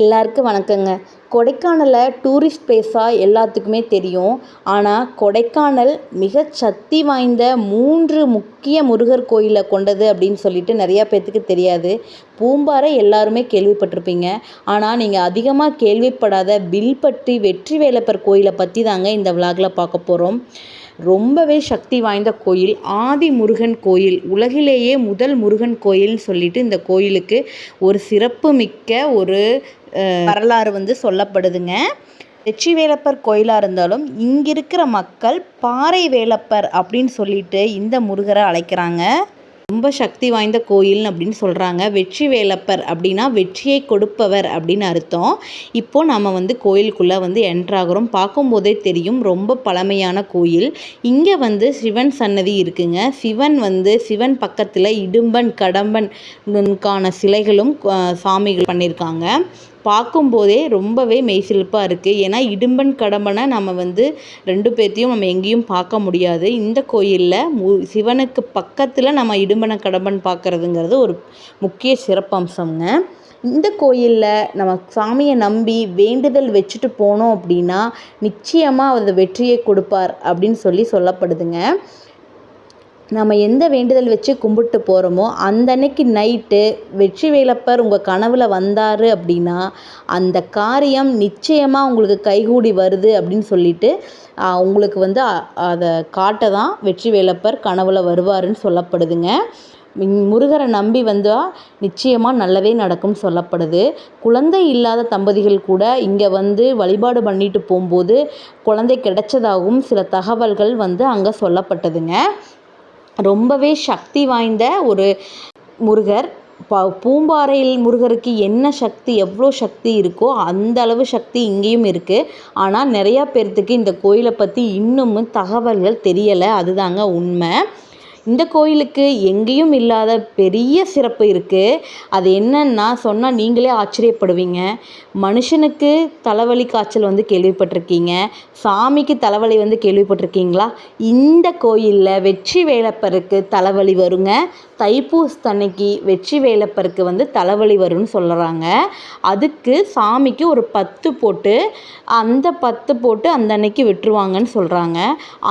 எல்லாருக்கும் வணக்கங்க. கொடைக்கானலை டூரிஸ்ட் பிளேஸாக எல்லாத்துக்குமே தெரியும். ஆனால் கொடைக்கானல் மிக சக்தி வாய்ந்த மூன்று முக்கிய முருகர் கோயிலை கொண்டது அப்படின்னு சொல்லிட்டு நிறையா பேர்த்துக்கு தெரியாது. பூம்பாறை எல்லாருமே கேள்விப்பட்டிருப்பீங்க. ஆனால் நீங்கள் அதிகமாக கேள்விப்படாத வில்பட்டி வெற்றி வேலப்பர் கோயிலை பற்றி தாங்க இந்த விலாகில் பார்க்க போகிறோம் ரொம்பவே சக்தி வாய்ந்த கோயில் ஆதி முருகன் கோயில் உலகிலேயே முதல் முருகன் கோயில்னு சொல்லிட்டு இந்த கோயிலுக்கு ஒரு சிறப்பு மிக்க ஒரு வரலாறு வந்து சொல்லப்படுதுங்க. வெற்றி வேலப்பர் கோயிலாக இருந்தாலும் இங்கே இருக்கிற மக்கள் பாறை வேலப்பர் அப்படின்னு சொல்லிட்டு இந்த முருகரை அழைக்கிறாங்க. ரொம்ப சக்தி வாய்ந்த கோயில் அப்படின்னு சொல்கிறாங்க வெற்றி வேலப்பர் அப்படின்னா வெற்றியை கொடுப்பவர் அப்படின்னு அர்த்தம். இப்போது நம்ம வந்து கோயிலுக்குள்ளே வந்து என்ட்ராகிறோம் பார்க்கும்போதே தெரியும் ரொம்ப பழமையான கோயில். இங்கே வந்து சிவன் சன்னதி இருக்குங்க. சிவன் வந்து சிவன் பக்கத்தில் இடும்பன் கடம்பன்கான சிலைகளும் சாமிகள் பண்ணியிருக்காங்க பார்க்கும்போதே ரொம்பவே மெய்சிலிர்ப்பாக இருக்குது ஏன்னா இடும்பன் கடம்பனை நம்ம வந்து ரெண்டு பேர்த்தையும் நம்ம எங்கேயும் பார்க்க முடியாது. இந்த கோயிலில் மு சிவனுக்கு பக்கத்தில் நம்ம இடும்பன கடம்பன் பார்க்குறதுங்கிறது ஒரு முக்கிய சிறப்பம்சம்ங்க இந்த கோயிலில் நம்ம சாமியை நம்பி வேண்டுதல் வச்சுட்டு போனோம் அப்படின்னா நிச்சயமாக அவர் வெற்றியை கொடுப்பார் அப்படின்னு சொல்லி சொல்லப்படுதுங்க. நம்ம எந்த வேண்டுதல் வச்சு கும்பிட்டு போகிறோமோ அந்த அன்னைக்கு நைட்டு வெற்றி வேலப்பர் உங்கள் கனவில் வந்தார் அப்படின்னா அந்த காரியம் நிச்சயமாக உங்களுக்கு கைகூடி வருது அப்படின்னு சொல்லிட்டு உங்களுக்கு வந்து அதை காட்ட தான் வெற்றி வேலப்பர் கனவில் வருவாருன்னு சொல்லப்படுதுங்க. முருகரை நம்பி வந்தால் நிச்சயமாக நல்லதே நடக்கும்னு சொல்லப்படுது. குழந்தை இல்லாத தம்பதிகள் கூட இங்கே வந்து வழிபாடு பண்ணிட்டு போகும்போது குழந்தை கிடைச்சதாகவும் சில தகவல்கள் வந்து அங்கே சொல்லப்பட்டதுங்க. ரொம்பவே சக்தி வாய்ந்த ஒரு முருகர். ப பூம்பாறையில் முருகருக்கு என்ன சக்தி எவ்வளோ சக்தி இருக்கோ அந்த அளவு சக்தி இங்கேயும் இருக்குது ஆனால் நிறையா பேர்த்துக்கு இந்த கோயிலை பற்றி இன்னமும் தகவல்கள் தெரியலை. அதுதாங்க உண்மை. இந்த கோயிலுக்கு எங்கேயும் இல்லாத பெரிய சிறப்பு இருக்குது அது என்னன்னா சொன்னால் நீங்களே ஆச்சரியப்படுவீங்க. மனுஷனுக்கு தலைவலி காய்ச்சல் வந்து கேள்விப்பட்டிருக்கீங்க. சாமிக்கு தலைவலி வந்து கேள்விப்பட்டிருக்கீங்களா? இந்த கோயிலில் வெற்றி வேலப்பருக்கு தலைவலி வருங்க. தைப்பூசத்தன்னைக்கு வெற்றி வேலப்பருக்கு வந்து தலைவலி வரும்னு சொல்கிறாங்க அதுக்கு சாமிக்கு ஒரு பத்து போட்டு அந்த பத்து போட்டு அந்த அன்னைக்கு விட்டுருவாங்கன்னு சொல்கிறாங்க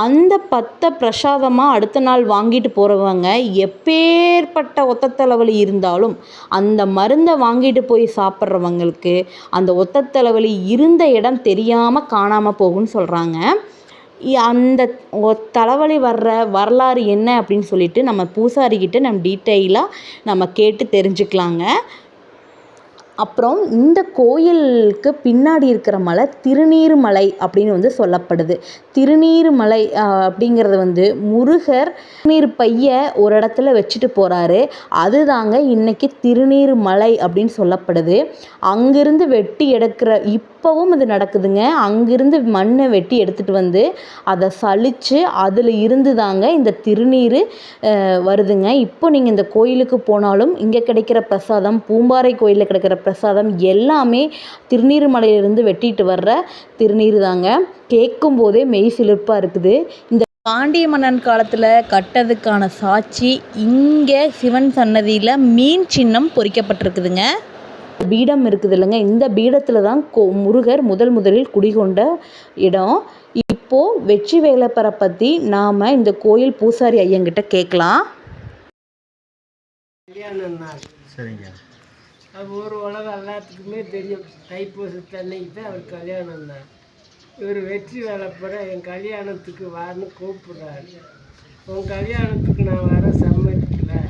அந்த பத்தை பிரசாதமாக அடுத்த நாள் வாங்கிட்டு போகிறவங்க எப்பேற்பட்ட ஒத்த தலைவலி இருந்தாலும் அந்த மருந்தை வாங்கிட்டு போய் சாப்பிட்றவங்களுக்கு அந்த ஒத்த தலைவலி இருந்த இடம் தெரியாமல் காணாமல் போகும்னு சொல்கிறாங்க அந்த ஒ- தலைவலி வர்ற வரலாறு என்ன அப்படின்னு சொல்லிட்டு நம்ம பூசாரிக்கிட்ட நம்ம டீட்டெயிலாக நம்ம கேட்டு தெரிஞ்சுக்கலாங்க. அப்புறம் இந்த கோயிலுக்கு பின்னாடி இருக்கிற மலை திருநீர்மலை அப்படின்னு வந்து சொல்லப்படுது. திருநீர்மலை அப்படிங்கிறது வந்து முருகர் நீர் பைய ஒரு இடத்துல வச்சுட்டு போகிறாரு அதுதாங்க இன்னைக்கு திருநீர்மலை அப்படின்னு சொல்லப்படுது. அங்கிருந்து வெட்டி எடுக்கிற இப்போவும் இது நடக்குதுங்க. அங்கிருந்து மண்ணை வெட்டி எடுத்துகிட்டு வந்து அதை சலித்து அதில் இருந்து தாங்க இந்த திருநீர் வருதுங்க. இப்போ நீங்கள் இந்த கோயிலுக்கு போனாலும் இங்கே கிடைக்கிற பிரசாதம் பூம்பாறை கோயிலில் கிடைக்கிற பிரசாதம் எல்லாமே திருநீர்மலையிலிருந்து வெட்டிட்டு வர்ற திருநீர் தாங்க. கேட்கும் போதே மெய் சிலிர்ப்பாக இருக்குது. இந்த பாண்டிய மன்னன் காலத்தில் கட்டதுக்கான சாட்சி இங்கே சிவன் சன்னதியில் மீன் சின்னம் பொறிக்கப்பட்டிருக்குதுங்க. பீடம் இருக்குது இல்லைங்க. இந்த பீடத்தில் தான் கோ முருகர் முதல் முதலில் குடிகொண்ட இடம். இப்போது வெற்றி வேலப்பரை பற்றி நாம் இந்த கோயில் பூசாரி ஐயங்கிட்ட கேட்கலாம். சரிங்க. அது ஒரு உலகம் எல்லாத்துக்குமே தெரியும். தைப்பூசத்து அன்னைக்கு தான் அவர் கல்யாணம் தான் இவர் வெற்றி வேலைப்பட என் கல்யாணத்துக்கு வான்னு கூப்பிட்றாரு. உன் கல்யாணத்துக்கு நான் வர சம்மதிக்கல.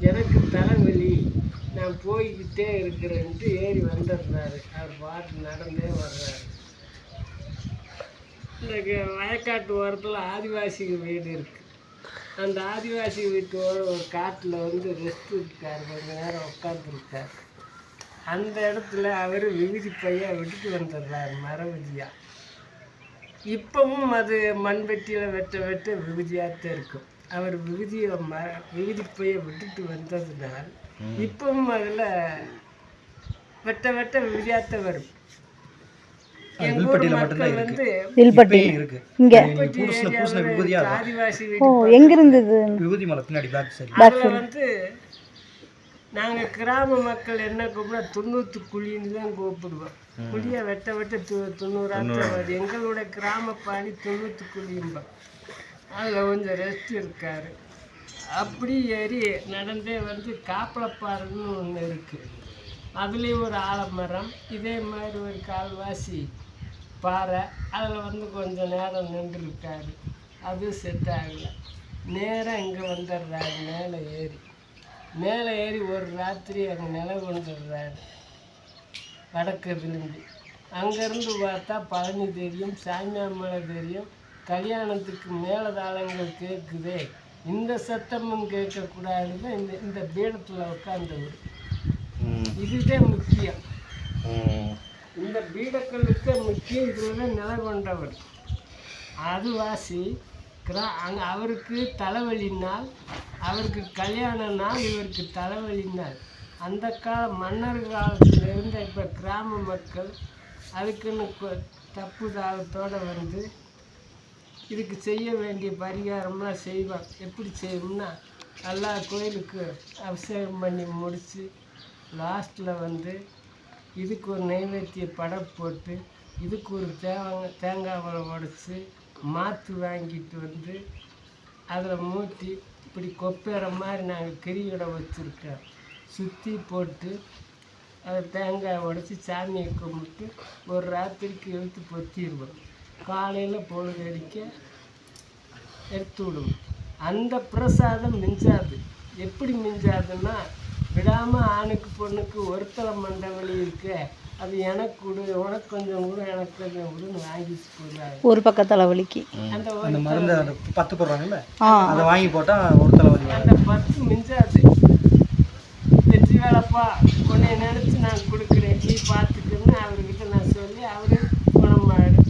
எனக்கு தலைவலி. நான் போய்கிட்டே இருக்கிறேன்ட்டு ஏறி வந்துடுறாரு. அவர் பாட்டு நடந்தே வர்றாரு. இந்த க- வயக்காட்டு ஓரத்தில் ஆதிவாசிகள் வீடு இருக்குது அந்த ஆதிவாசி வீட்டோட ஒரு காட்டில் வந்து ரெஸ்ட் இருக்கார் கொஞ்ச நேரம் உட்காந்துருக்கார் அந்த இடத்துல அவர் விபூதி பையா விட்டுட்டு வந்துடுறார் மரவிதியா இப்பவும் அது மண்வெட்டியில் வெட்ட வெட்ட விபூதியாகத்தான் இருக்கும். அவர் விபூதியை ம விபூதி பையை விட்டுட்டு வந்ததுனால் இப்பவும் அதில் வெட்ட வெட்ட விபூதியாகத்தான் வரும். வில்பட்டியில மட்டும்தான் வில்பட்டி இருக்கு. இங்கே. நீங்க விபூதியா. ஆதிவாசி ஓ வீடு எங்கே இருந்தது? விபூதி மலை பின்னாடி பேக் சைடு அதில் வந்து நாங்கள் கிராம மக்கள் என்ன கூப்பிட தொண்ணூத்து குழின்னு தான் கூப்பிடுவோம். குழியை வெட்ட வெட்ட து வருது. எங்களோட கிராம பாணி தொண்ணூத்து குழியும்போம் அதில் கொஞ்சம் ரெஸ்ட் இருக்காரு. அப்படி ஏறி நடந்தே வந்து காப்பளப்பாறைன்னு ஒன்று இருக்குது அதுலேயும் ஒரு ஆலமரம் இதே மாதிரி ஒரு கால்வாசி. பாறை அதில் வந்து கொஞ்சம் நேரம் நின்றுருக்காரு அது செட் ஆகலை. நேராக இங்கே வந்துடுறாரு மேலே ஏறி. மேலே ஏறி ஒரு ராத்திரி அங்கே நிலை கொண்டுடுறாரு. வடக்குலேருந்து அங்கேருந்து பார்த்தா பழனி தெரியும் சாமியாமலை தெரியும். கல்யாணத்துக்கு மேலதாளங்கள் கேட்குதே. இந்த சத்தமும் கேட்கக்கூடாதுன்னு இந்த இந்த பீடத்தில் உட்காந்தவர் இதுதான் முக்கியம். இந்த பீடக்களுக்கு முக்கிய இதில் நிலை கொண்டவர். அதுவாசி கிரா அங்கே அவருக்கு தலைவலி நாள் அவருக்கு கல்யாண நாள் இவருக்கு தலைவலி நாள் அந்த கால மன்னர் காலத்தில் இருந்த இப்போ கிராம மக்கள் அதுக்குன்னு தப்பு தாளத்தோடு வந்து இதுக்கு செய்ய வேண்டிய பரிகாரம்லாம் செய்வாங்க. எப்படி செய்வோம்னா எல்லா கோயிலுக்கு அபிஷேகம் பண்ணி முடித்து லாஸ்ட்டில் வந்து இதுக்கு ஒரு நைவேத்திய படம் போட்டு இதுக்கு ஒரு தேங்காய் தேங்காய் பழம் உடச்சி மாற்று வாங்கிட்டு வந்து அதில் மூட்டி இப்படி கொப்பேற மாதிரி நாங்கள் கிரியோட வச்சுருக்கோம். சுற்றி போட்டு அதை தேங்காய் உடச்சி சாமியை கும்பிட்டு ஒரு ராத்திரிக்கு இழுத்து பொத்திடுவோம். காலையில் பொழுதடிக்க எடுத்து விடுவோம். அந்த பிரசாதம் மிஞ்சாது. எப்படி மிஞ்சாதுன்னா விடாமல் ஆணுக்கு பொண்ணுக்கு ஒருத்தலை மண்டவழி இருக்கு. அது எனக்கு கொடு உனக்கு கொஞ்சம் கூட எனக்கு கொஞ்சம் கொடுன்னு வாங்கிட்டு போடுறாங்க ஒரு பக்க தலைவலிக்கு. அந்த மருந்து அந்த பத்து போடுறாங்கல்ல? அதை வாங்கி போட்டால் ஒரு தலைவலி. அந்த பத்து மிஞ்சாது. வெற்றி வேலைப்பா உன்னை நினச்சி நான் கொடுக்குறேன். நீ பார்த்துக்கன்னு அவர்கிட்ட நான் சொல்லி அவரு குணமாடு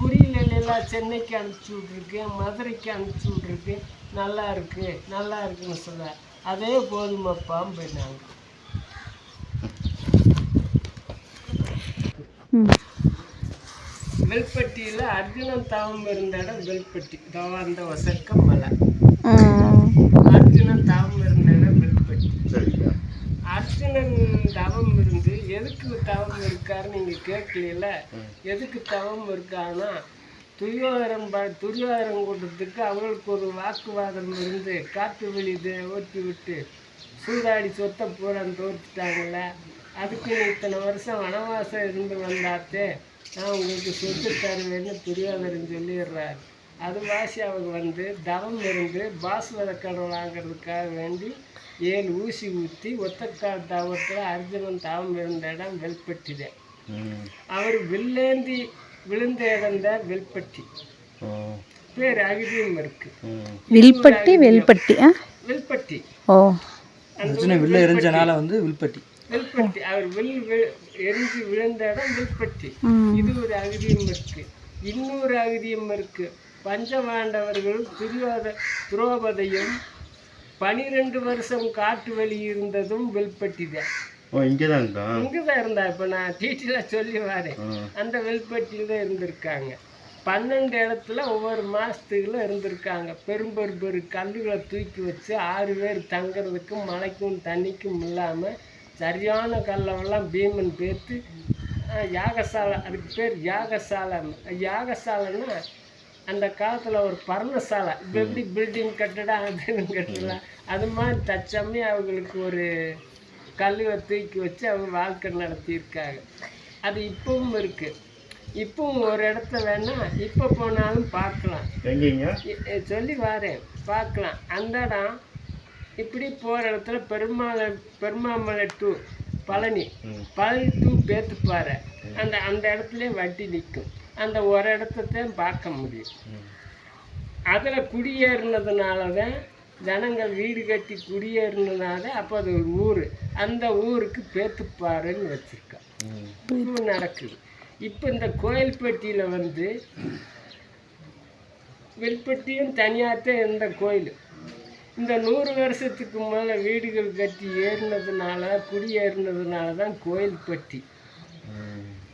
குறியில எல்லாம் சென்னைக்கு அனுப்பிச்சி விட்ருக்கேன் மதுரைக்கு அனுப்பிச்சி விட்ருக்கேன் நல்லா இருக்கு நல்லா இருக்குன்னு சொல்ல அதே போதுமாப்பான்னு போயிட்டாங்க ம். வெல்பட்டியில் அர்ஜுனன் தவம் இருந்த இடம் வெல்பட்டி. தவாந்த வசக்கம் மலை. அர்ஜுனன் தவம் இருந்த இடம் வெல்பட்டி. அர்ஜுனன் தவம் இருந்து எதுக்கு தவம் இருக்காருன்னு நீங்கள் கேட்கல எதுக்கு தவம் இருக்கான்னா துரியோதரன் ப துரியோதரன் கூட்டத்துக்கு அவங்களுக்கு ஒரு வாக்குவாதம் இருந்து காட்டு வெளி ஓட்டி விட்டு சூதாடி சொத்தை பூரா தோற்றுட்டாங்கல்ல அதுக்கு இத்தனை வருஷம் வனவாசம் இருந்து வந்தாத்தே நான் உங்களுக்கு சொத்து தருவேன்னு துரியோதரன் சொல்லிடுறாரு. அது வாசி அவங்க வந்து தவம் இருந்து பாஸ்வத கடவுள் வாங்குறதுக்காக வேண்டி ஏழு ஊசி ஊற்றி ஒத்தக்கால் தவத்தில் அர்ஜுனன் தவம் இருந்த இடம் வெல்பட்டிதே அவர் வில்லேந்தி விழுந்த இடம் தான் வெல்பட்டி பேர் அகிதியும் இருக்கு. வில்பட்டி வெல்பட்டி. வில்பட்டி ஓ. சின்ன வில்ல எரிஞ்சனால வந்து வில்பட்டி. வில்பட்டி. அவர் வில் எரிஞ்சு விழுந்த இடம் வில்பட்டி. இது ஒரு அகதியம் இருக்கு. இன்னொரு அகதியம் இருக்கு. பஞ்சபாண்டவர்கள் துரியோத துரோபதையும் பனிரெண்டு வருஷம் காட்டு வழி இருந்ததும் வில்பட்டி தான் ஓ இங்கே தான் இருக்கா இங்கே தான் இருந்தா இப்போ நான் டீட்டெயிலாக சொல்லி வரேன். அந்த வெல்பட்டியில் தான் இருந்திருக்காங்க. பன்னெண்டு இடத்துல ஒவ்வொரு மாதத்துக்குள்ள இருந்திருக்காங்க. பெரும் பெரு பெரு கல்லுகளை தூக்கி வச்சு ஆறு பேர் தங்குறதுக்கும் மழைக்கும் தண்ணிக்கும் இல்லாமல் சரியான கல்லவெல்லாம் பீமன் பேர்த்து யாகசாலை அதுக்கு பேர் யாகசாலை. யாகசாலைன்னா அந்த காலத்தில் ஒரு பர்ணசாலை. இப்போ எப்படி பில்டிங் கட்டடம் அதுன்னு கட்டலாம் அது மாதிரி தச்சமே அவங்களுக்கு ஒரு கல்லுவை தூக்கி வச்சு அவங்க வாழ்க்கை நடத்தியிருக்காங்க. அது இப்பவும் இருக்குது இப்பவும் ஒரு இடத்த வேணா இப்போ போனாலும் பார்க்கலாம். சொல்லி வரேன். பார்க்கலாம். அந்த இடம் இப்படி போகிற இடத்துல பெருமாளை பெருமாமலை டு பழனி. பழனி டு பேத்துப்பாறை. அந்த அந்த இடத்துல வட்டி நிற்கும் அந்த ஒரு இடத்தான் பார்க்க முடியும். அதில் குடியேறினதுனால தான் ஜனங்கள் வீடு கட்டி குடியேறினதுனால அப்போ அது ஒரு ஊர். அந்த ஊருக்கு பேத்துப்பாறைன்னு வச்சுருக்கோம் இது நடக்குது. இப்போ இந்த கோயில்பட்டியில் வந்து வெல்பட்டியும் தனியாகத்தான் இருந்த கோயில். இந்த நூறு வருஷத்துக்கு மேலே வீடுகள் கட்டி ஏறினதுனால குடியேறினதுனால தான் கோயில்பட்டி.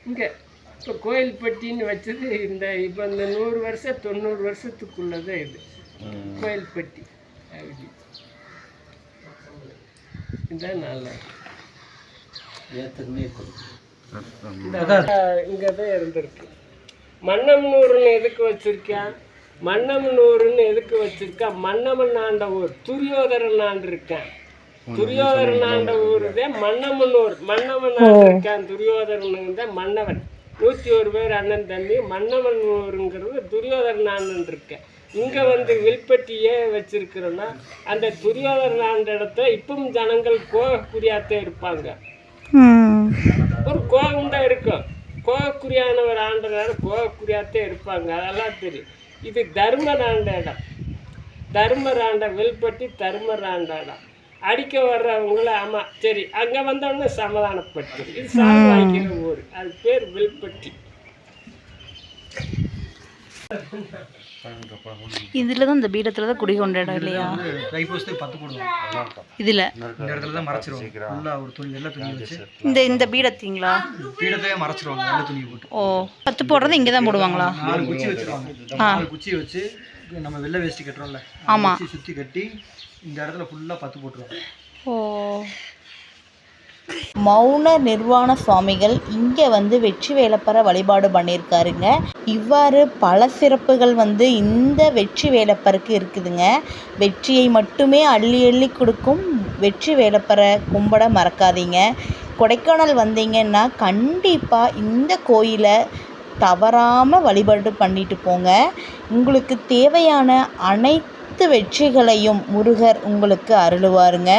இங்கே இப்போ கோயில்பட்டின்னு வச்சது இந்த இப்போ இந்த நூறு வருஷம் தொண்ணூறு வருஷத்துக்குள்ளதான் இது. கோயில்பட்டி. இதுதான் நல்லா இந்த இங்கே தான் இருந்திருக்கு. மன்னம்னூர்னு எதுக்கு வச்சிருக்கேன் மன்னம்னூர்னு எதுக்கு வச்சிருக்கேன் மன்னமன் ஆண்ட ஊர். துரியோதரன் ஆண்டு இருக்கேன். துரியோதரன் ஆண்ட ஊர். தான் மன்னமனூர் மன்னமன் ஆண்டு இருக்கான் துரியோதரன் தான் மன்னவன். நூற்றி ஒரு பேர் அண்ணன் தம்பி மன்னவன் ஊருங்கிறது துரியோதரன் ஆண்டு இருக்கேன். இங்கே வந்து வில்பட்டியே வச்சிருக்கிறோன்னா அந்த துரியோதரன் ஆண்ட இடத்த இப்பவும் ஜனங்கள் கோகக்குரியாத்தே இருப்பாங்க. ஒரு கோகம் தான் இருக்கும். கோகக்குரியானவர் ஆண்டனால கோகக்குரியாத்தே இருப்பாங்க. அதெல்லாம் தெரியும். இது தர்மர் ஆண்ட இடம். தர்மர் ஆண்ட வில்பட்டி தர்மர் ஆண்ட இடம். அடிக்க வர்றவங்கள ஆமாம் சரி அங்கே வந்தோடனே சமாதானப்பட்டு இது சாமி வாங்கிக்கிற ஊர். அது பேர் வில்பட்டி. இதில் தான் இந்த பீடத்தில் தான் குடி கொண்ட இடம் இல்லையா? தைப்பூசத்துக்கு பத்து போடுவோம் இதில்? இந்த இடத்துல தான் மறைச்சிருவாங்க. ஃபுல்லாக ஒரு துணி வெள்ளை துணி வச்சு. இந்த இந்த பீடத்திங்களா? பீடத்தையே மறைச்சிருவாங்க வெள்ளை துணி போட்டு. ஓ பத்து போடுறது இங்கே தான் போடுவாங்களா? நாலு குச்சி வச்சிருவாங்க. நாலு குச்சி வச்சு நம்ம வெள்ளை வேஷ்டி கட்டுறோம்ல ஆமா. குச்சி சுற்றி கட்டி இந்த இடத்துல ஃபுல்லாக பத்து போட்டுருவாங்க. ஓ. மௌன நிர்வாண சுவாமிகள் இங்கே வந்து வெற்றி வேலைப்பற வழிபாடு பண்ணியிருக்காருங்க. இவ்வாறு பல சிறப்புகள் வந்து இந்த வெற்றி வேலைப்பருக்கு இருக்குதுங்க. வெற்றியை மட்டுமே அள்ளி அள்ளி கொடுக்கும் வெற்றி வேலைப்பற கும்பிட மறக்காதீங்க. கொடைக்கானல் வந்தீங்கன்னா கண்டிப்பாக இந்த கோயிலை தவறாமல் வழிபாடு பண்ணிட்டு போங்க. உங்களுக்கு தேவையான அனைத்து வெற்றிகளையும் முருகர் உங்களுக்கு அருளுவாருங்க.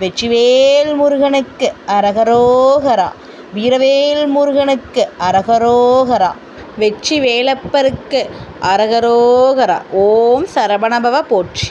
வெற்றிவேல் முருகனுக்கு அரகரோகரா. வீரவேல் முருகனுக்கு அரகரோகரா. வெற்றி வேலப்பருக்கு அரகரோகரா. ஓம் சரவணபவ போற்றி.